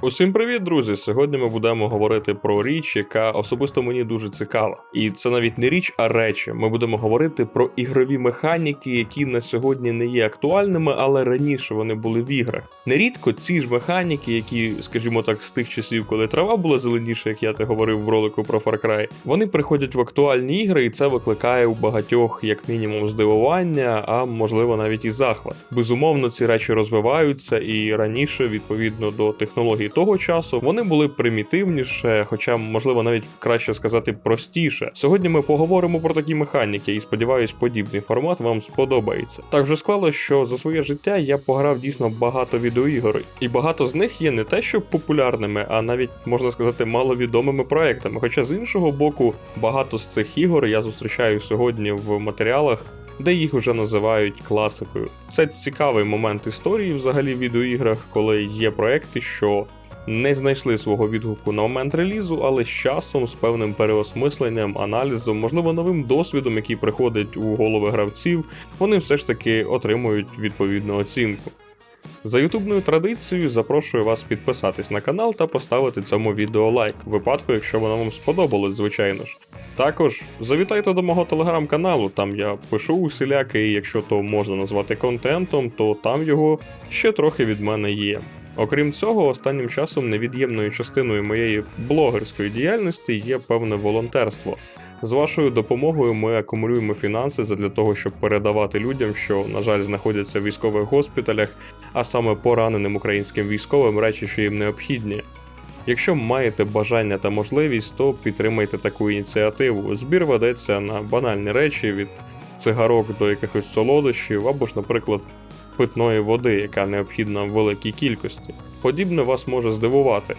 Усім привіт, друзі! Сьогодні ми будемо говорити про річ, яка особисто мені дуже цікава. І це навіть не річ, а речі. Ми будемо говорити про ігрові механіки, які на сьогодні не є актуальними, але раніше вони були в іграх. Нерідко ці ж механіки, які, скажімо так, з тих часів, коли трава була зеленіша, як я те говорив в ролику про Far Cry, вони приходять в актуальні ігри, і це викликає у багатьох як мінімум здивування, а можливо навіть і захват. Безумовно, ці речі розвиваються, і раніше, відповідно до технологій того часу, вони були примітивніше, хоча, можливо, навіть краще сказати простіше. Сьогодні ми поговоримо про такі механіки, і сподіваюсь, подібний формат вам сподобається. Так вже склалось, що за своє життя я пограв дійсно багато відеоігор, і багато з них є не те, що популярними, а навіть можна сказати маловідомими проектами. Хоча з іншого боку, багато з цих ігор я зустрічаю сьогодні в матеріалах. Де їх вже називають класикою. Це цікавий момент історії взагалі в відеоіграх, коли є проекти, що не знайшли свого відгуку на момент релізу, але з часом, з певним переосмисленням, аналізом, можливо, новим досвідом, який приходить у голови гравців, вони все ж таки отримують відповідну оцінку. За ютубною традицією запрошую вас підписатись на канал та поставити цьому відео лайк, в випадку, якщо воно вам сподобалось, звичайно ж. Також завітайте до мого телеграм-каналу, там я пишу усіляки, і якщо то можна назвати контентом, то там його ще трохи від мене є. Окрім цього, останнім часом невід'ємною частиною моєї блогерської діяльності є певне волонтерство. З вашою допомогою ми акумулюємо фінанси для того, щоб передавати людям, що, на жаль, знаходяться в військових госпіталях, а саме пораненим українським військовим речі, що їм необхідні. Якщо маєте бажання та можливість, то підтримайте таку ініціативу. Збір ведеться на банальні речі від цигарок до якихось солодощів або ж, наприклад, питної води, яка необхідна в великій кількості. Подібне вас може здивувати.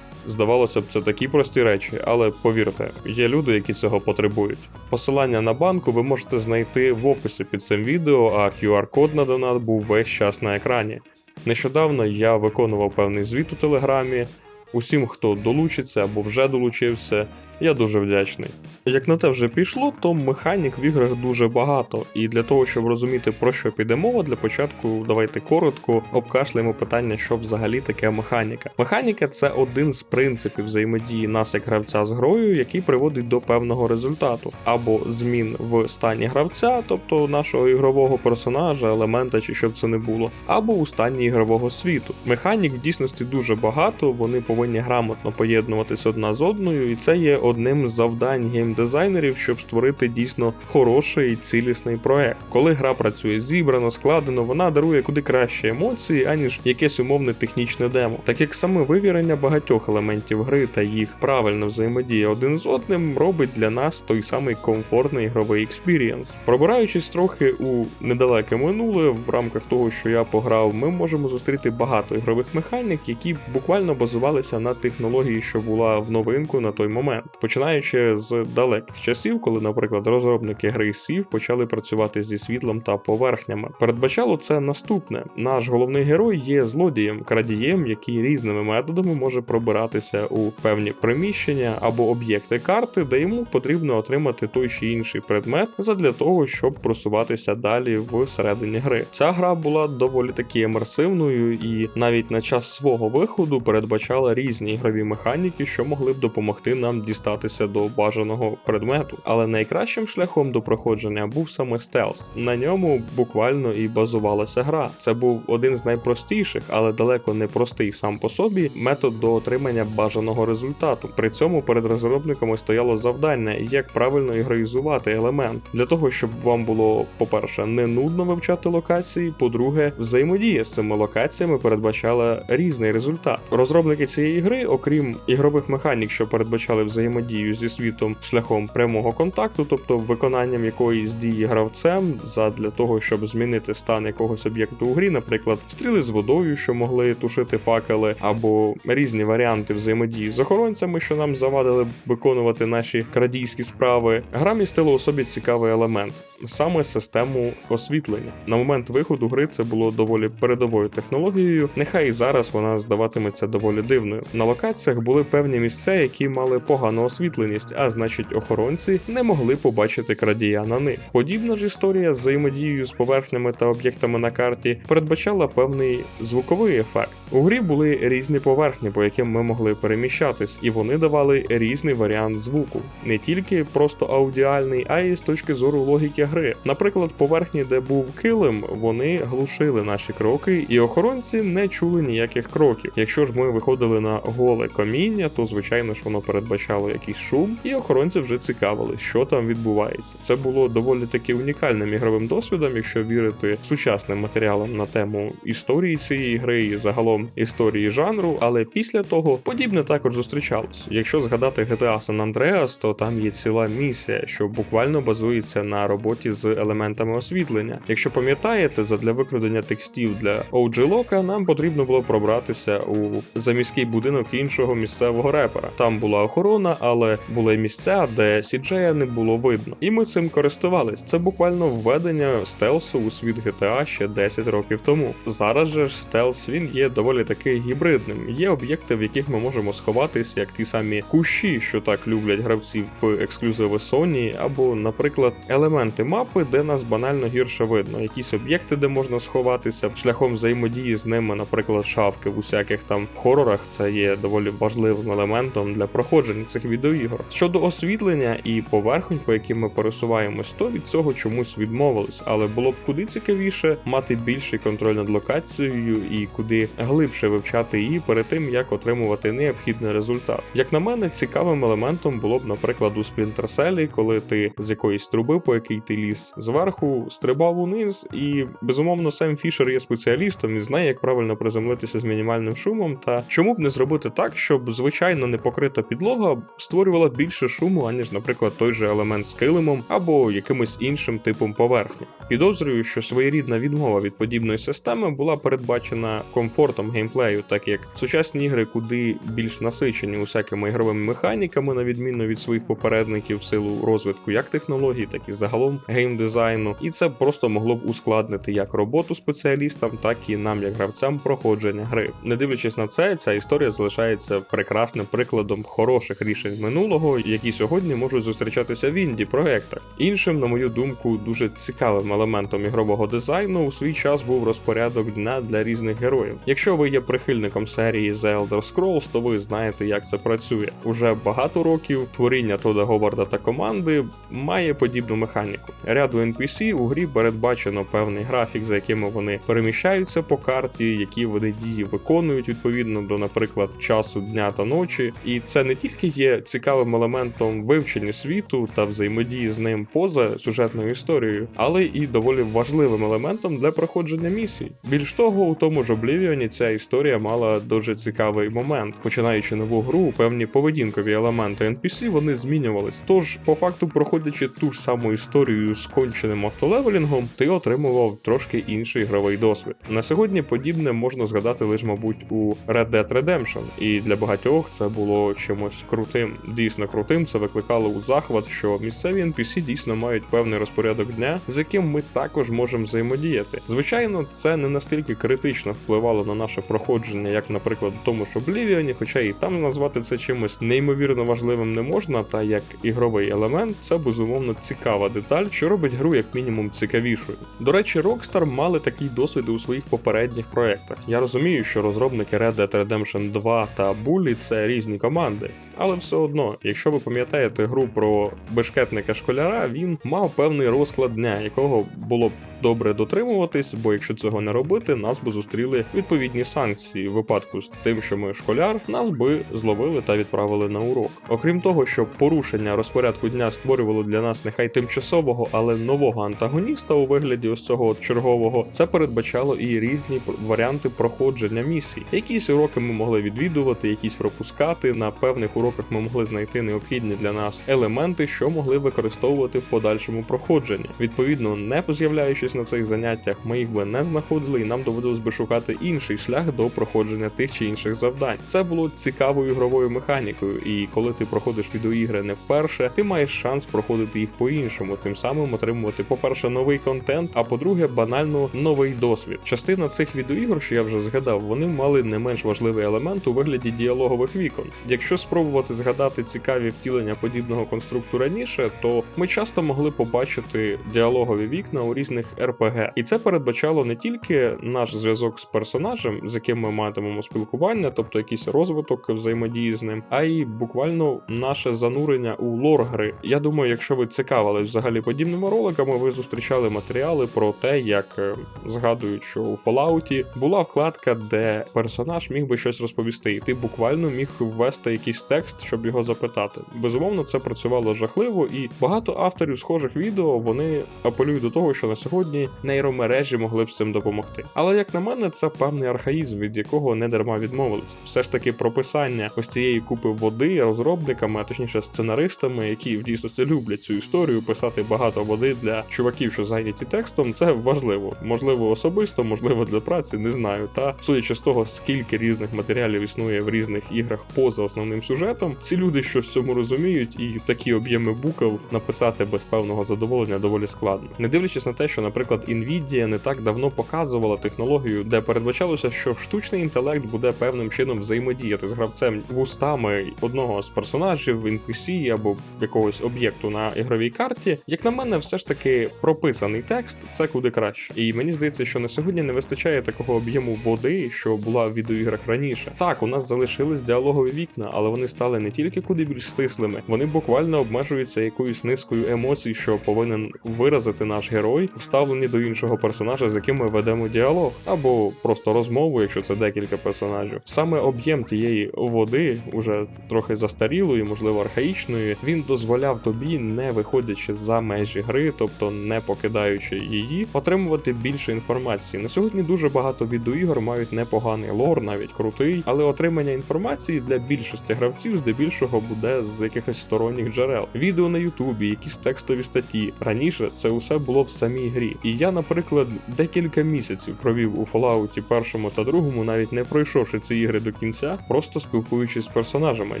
Здавалося б, це такі прості речі, але повірте, є люди, які цього потребують. Посилання на банку ви можете знайти в описі під цим відео, а QR-код на донат був весь час на екрані. Нещодавно я виконував певний звіт у Телеграмі. Усім, хто долучиться або вже долучився, я дуже вдячний. Як на те вже пішло, то механік в іграх дуже багато, і для того, щоб розуміти про що піде мова, для початку давайте коротко обкашляємо питання, що взагалі таке механіка. Механіка це один з принципів взаємодії нас як гравця з грою, який приводить до певного результату, або змін в стані гравця, тобто нашого ігрового персонажа, елемента чи щоб це не було, або у стані ігрового світу. Механік в дійсності дуже багато, вони повинні грамотно поєднуватися одна з одною, і це є одним з завдань геймдизайнерів, щоб створити дійсно хороший цілісний проект. Коли гра працює зібрано, складено, вона дарує куди краще емоції, аніж якесь умовне технічне демо. Так як саме вивірення багатьох елементів гри та їх правильна взаємодія один з одним робить для нас той самий комфортний ігровий експірієнс. Пробираючись трохи у недалеке минуле, в рамках того, що я пограв, ми можемо зустріти багато ігрових механік, які буквально базувалися на технології, що була в новинку на той момент починаючи з далеких часів, коли, наприклад, розробники гри Сів почали працювати зі світлом та поверхнями. Передбачало це наступне: наш головний герой є злодієм, крадієм, який різними методами може пробиратися у певні приміщення або об'єкти карти, де йому потрібно отримати той чи інший предмет задля того, щоб просуватися далі в середині гри. Ця гра була доволі таки емерсивною і навіть на час свого виходу передбачала різні ігрові механіки, що могли б допомогти нам дістати дістатися до бажаного предмету. Але найкращим шляхом до проходження був саме стелс. На ньому буквально і базувалася гра. Це був один з найпростіших, але далеко не простий сам по собі метод до отримання бажаного результату. При цьому перед розробниками стояло завдання, як правильно ігроїзувати елемент для того, щоб вам було, по-перше, не нудно вивчати локації. По-друге, взаємодія з цими локаціями передбачала різний результат. Розробники цієї гри, окрім ігрових механік, що передбачали взаємодію взаємодію зі світом шляхом прямого контакту, тобто виконанням якоїсь дії гравцем, задля того, щоб змінити стан якогось об'єкту у грі, наприклад, стріли з водою, що могли тушити факели, або різні варіанти взаємодії з охоронцями, що нам завадили виконувати наші крадійські справи. Гра містила у собі цікавий елемент саме систему освітлення. На момент виходу гри це було доволі передовою технологією. Нехай і зараз вона здаватиметься доволі дивною. На локаціях були певні місця, які мали погану освітленість, а значить, охоронці не могли побачити крадія на них. Подібна ж історія з взаємодією з поверхнями та об'єктами на карті передбачала певний звуковий ефект. У грі були різні поверхні, по яким ми могли переміщатись, і вони давали різний варіант звуку, не тільки просто аудіальний, а й з точки зору логіки гри. Наприклад, поверхні, де був килим, вони глушили наші кроки, і охоронці не чули ніяких кроків. Якщо ж ми виходили на голе каміння, то звичайно ж воно передбачало якийсь шум, і охоронці вже цікавили, що там відбувається. Це було доволі таки унікальним ігровим досвідом, якщо вірити сучасним матеріалам на тему історії цієї гри і загалом історії жанру. Але після того подібне також зустрічалось. Якщо згадати GTA San Andreas, то там є ціла місія, що буквально базується на роботі з елементами освітлення. Якщо пам'ятаєте, задля викрадення текстів для OG Lock нам потрібно було пробратися у заміський будинок іншого місцевого репера. Там була охорона, але були місця, де Сіджея не було видно. І ми цим користувались. Це буквально введення стелсу у світ GTA ще 10 років тому. Зараз же ж стелс він є доволі таки гібридним. Є об'єкти, в яких ми можемо сховатись, як ті самі кущі, що так люблять гравці в ексклюзиви Sony, або, наприклад, елементи мапи, де нас банально гірше видно, якісь об'єкти, де можна сховатися, шляхом взаємодії з ними, наприклад, шавки в усяких там хорорах, це є доволі важливим елементом для проходження цих відеоігор. Щодо освітлення і поверхонь, по яким ми пересуваємось, то від цього чомусь відмовились, але було б куди цікавіше мати більший контроль над локацією і куди глибше вивчати її перед тим, як отримувати необхідний результат. Як на мене, цікавим елементом було б, наприклад, у Cell, коли ти з якоїсь труби, по якій ти ліз зверху, стрибав униз, і безумовно Сем Фішер є спеціалістом і знає, як правильно приземлитися з мінімальним шумом. Та чому б не зробити так, щоб звичайно непокрита підлога створювала більше шуму, аніж, наприклад, той же елемент з килимом або якимось іншим типом поверхні. Підозрюю, що своєрідна відмова від подібної системи була передбачена комфортом геймплею, так як сучасні ігри куди більш насичені усякими ігровими механіками, на відміну від своїх попередників в силу розвитку як технологій, так і загалом геймдизайну, і це просто могло б ускладнити як роботу спеціалістам, так і нам, як гравцям, проходження гри. Не дивлячись на це, ця історія залишається прекрасним прикладом хороших рішень минулого, які сьогодні можуть зустрічатися в інді проектах. Іншим, на мою думку, дуже цікавим елементом ігрового дизайну у свій час був розпорядок дня для різних героїв. Якщо ви є прихильником серії The Elder Scrolls, то ви знаєте, як це працює. Уже багато років творіння Тода Говарда та команди має подібну механіку. Ряду NPC у грі передбачено певний графік, за якими вони переміщаються по карті, які вони дії виконують відповідно до, наприклад, часу дня та ночі. І це не тільки є цікавим елементом вивчення світу та взаємодії з ним поза сюжетною історією, але і доволі важливим елементом для проходження місій. Більш того, у тому ж Oblivion ця історія мала дуже цікавий момент. Починаючи нову гру, певні поведінкові елементи NPC вони змінювались. Тож, по факту, проходячи ту ж саму історію з конченим автолевелінгом, ти отримував трошки інший ігровий досвід. На сьогодні подібне можна згадати лише, мабуть, у Red Dead Redemption, і для багатьох це було чимось крутим. Дійсно крутим це викликало у захват, що місцеві NPC дійсно мають певний розпорядок дня, з яким ми також можемо взаємодіяти. Звичайно, це не настільки критично впливало на наше проходження, як, наприклад, у тому ж Oblivion, хоча і там назвати це чимось неймовірно важливим не можна, та як ігровий елемент, це безумовно цікава деталь, що робить гру як мінімум цікавішою. До речі, Rockstar мали такий досвід у своїх попередніх проектах. Я розумію, що розробники Red Dead Redemption 2 та Bully – це різні команди. Але все одно, якщо ви пам'ятаєте гру про бешкетника школяра, він мав певний розклад дня, якого було добре дотримуватись, бо якщо цього не робити, нас би зустріли відповідні санкції. В випадку з тим, що ми школяр, нас би зловили та відправили на урок. Окрім того, що порушення розпорядку дня створювало для нас нехай тимчасового, але нового антагоніста у вигляді ось цього чергового, це передбачало і різні варіанти проходження місій. Якісь уроки ми могли відвідувати, якісь пропускати. На певних уроках ми могли знайти необхідні для нас елементи, що могли використовувати в подальшому проходженні. Відповідно, не з'являючись участь на цих заняттях, ми їх би не знаходили, і нам доводилось би шукати інший шлях до проходження тих чи інших завдань. Це було цікавою ігровою механікою, і коли ти проходиш відеоігри не вперше, ти маєш шанс проходити їх по-іншому, тим самим отримувати, по-перше, новий контент, а по-друге, банально новий досвід. Частина цих відеоігор, що я вже згадав, вони мали не менш важливий елемент у вигляді діалогових вікон. Якщо спробувати згадати цікаві втілення подібного конструкту раніше, то ми часто могли побачити діалогові вікна у різних РПГ, і це передбачало не тільки наш зв'язок з персонажем, з яким ми матимемо спілкування, тобто якийсь розвиток взаємодії з ним, а й буквально наше занурення у лор гри. Я думаю, якщо ви цікавились взагалі подібними роликами, ви зустрічали матеріали про те, як е, згадують, що у Fallout була вкладка, де персонаж міг би щось розповісти, і ти буквально міг ввести якийсь текст, щоб його запитати. Безумовно, це працювало жахливо, і багато авторів схожих відео вони апелюють до того, що на сьогодні нейромережі могли б цим допомогти. Але як на мене, це певний архаїзм, від якого не дарма відмовились. Все ж таки, прописання ось цієї купи води розробниками, а точніше сценаристами, які в дійсності люблять цю історію, писати багато води для чуваків, що зайняті текстом, це важливо. Можливо, особисто, можливо, для праці, не знаю. Та судячи з того, скільки різних матеріалів існує в різних іграх поза основним сюжетом, ці люди щось в цьому розуміють, і такі об'єми букв написати без певного задоволення доволі складно. Не дивлячись на те, що, наприклад, Nvidia не так давно показувала технологію, де передбачалося, що штучний інтелект буде певним чином взаємодіяти з гравцем вустами одного з персонажів, NPC або якогось об'єкту на ігровій карті. Як на мене, все ж таки прописаний текст це куди краще. І мені здається, що на сьогодні не вистачає такого об'єму води, що була в відеоіграх раніше. Так, у нас залишились діалогові вікна, але вони стали не тільки куди більш стислими, вони буквально обмежуються якоюсь низкою емоцій, що повинен виразити наш герой, вставлені до іншого персонажа, з яким ми ведемо діалог, або просто розмову, якщо це декілька персонажів. Саме об'єм тієї води, уже трохи застарілої, можливо, архаїчної, він дозволяв тобі, не виходячи за межі гри, тобто не покидаючи її, отримувати більше інформації. На сьогодні дуже багато відеоігор мають непоганий лор, навіть крутий, але отримання інформації для більшості гравців здебільшого буде з якихось сторонніх джерел. Відео на Ютубі, якісь текстові статті. Раніше це усе було в самій грі. І я, наприклад, декілька місяців провів у Fallout першому та другому, навіть не пройшовши ці ігри до кінця, просто спілкуючись з персонажами,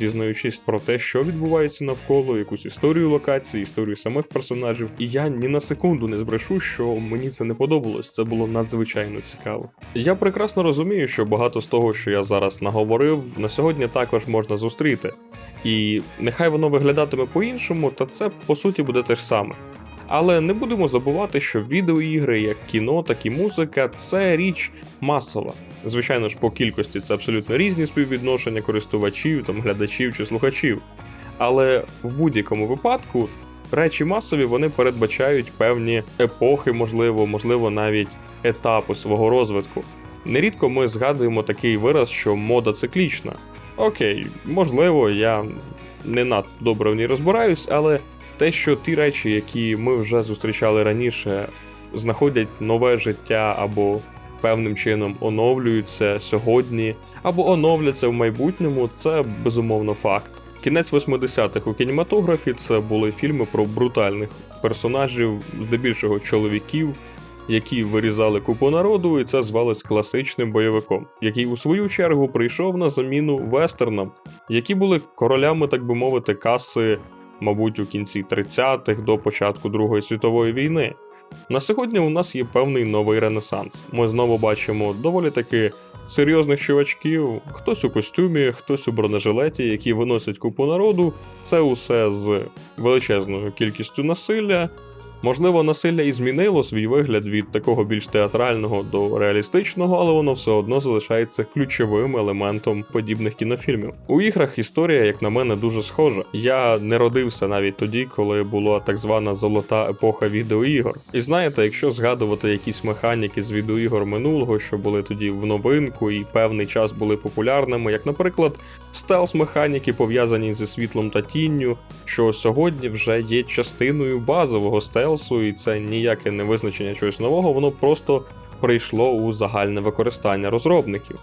дізнаючись про те, що відбувається навколо, якусь історію локації, історію самих персонажів. І я ні на секунду не збрешу, що мені це не подобалось. Це було надзвичайно цікаво. Я прекрасно розумію, що багато з того, що я зараз наговорив, на сьогодні також можна зустріти. І нехай воно виглядатиме по-іншому, та це по суті буде те ж саме. Але не будемо забувати, що відеоігри, як кіно, так і музика це річ масова. Звичайно ж, по кількості це абсолютно різні співвідношення користувачів, там, глядачів чи слухачів. Але в будь-якому випадку речі масові вони передбачають певні епохи, можливо, можливо, навіть етапи свого розвитку. Нерідко ми згадуємо такий вираз, що мода циклічна. Окей, можливо, я не надто добре в ній розбираюсь, але те, що ті речі, які ми вже зустрічали раніше, знаходять нове життя або певним чином оновлюються сьогодні, або оновляться в майбутньому, це безумовно факт. Кінець 80-х у кінематографі це були фільми про брутальних персонажів, здебільшого чоловіків, які вирізали купу народу, і це звалось класичним бойовиком, який у свою чергу прийшов на заміну вестернам, які були королями, так би мовити, каси, мабуть, у кінці 30-х до початку Другої світової війни. На сьогодні у нас є певний новий ренесанс. Ми знову бачимо доволі таки серйозних чувачків, хтось у костюмі, хтось у бронежилеті, які виносять купу народу. Це усе з величезною кількістю насилля. Можливо, насилля і змінило свій вигляд від такого більш театрального до реалістичного, але воно все одно залишається ключовим елементом подібних кінофільмів. У іграх історія, як на мене, дуже схожа. Я не родився навіть тоді, коли була так звана золота епоха відеоігор. І знаєте, якщо згадувати якісь механіки з відеоігор минулого, що були тоді в новинку і певний час були популярними, як, наприклад, стелс-механіки пов'язані зі світлом та тінню, що сьогодні вже є частиною базового стелсу, і це ніяке не визначення чогось нового, воно просто прийшло у загальне використання розробників.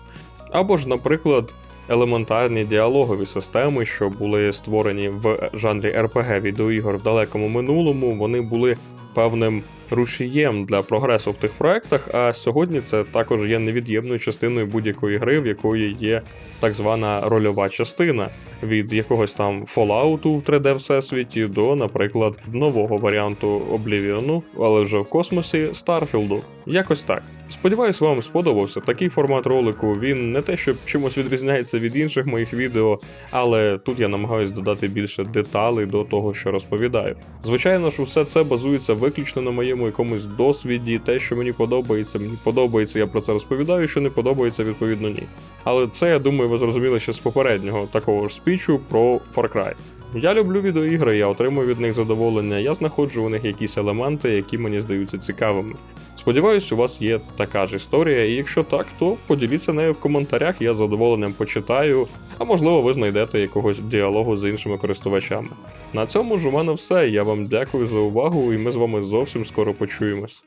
Або ж, наприклад, елементарні діалогові системи, що були створені в жанрі RPG відеоігор в далекому минулому, вони були певним рушієм для прогресу в тих проектах. А сьогодні це також є невід'ємною частиною будь-якої гри, в якої є так звана рольова частина від якогось там Fallout в 3D всесвіті до, наприклад, нового варіанту Oblivion, але вже в космосі Старфілду. Якось так. Сподіваюсь, вам сподобався такий формат ролику. Він не те, що чимось відрізняється від інших моїх відео, але тут я намагаюся додати більше деталей до того, що розповідаю. Звичайно ж, усе це базується виключно на моєму якомусь досвіді, те, що мені подобається, мені подобається, я про це розповідаю, що не подобається, відповідно ні. Але це я думаю, ви зрозуміли ще з попереднього такого ж спічу про Far Cry. Я люблю відеоігри, я отримую від них задоволення, я знаходжу у них якісь елементи, які мені здаються цікавими. Сподіваюсь, у вас є така ж історія, і якщо так, то поділіться нею в коментарях, я з задоволенням почитаю, а можливо, ви знайдете якогось діалогу з іншими користувачами. На цьому ж у мене все. Я вам дякую за увагу, і ми з вами зовсім скоро почуємось.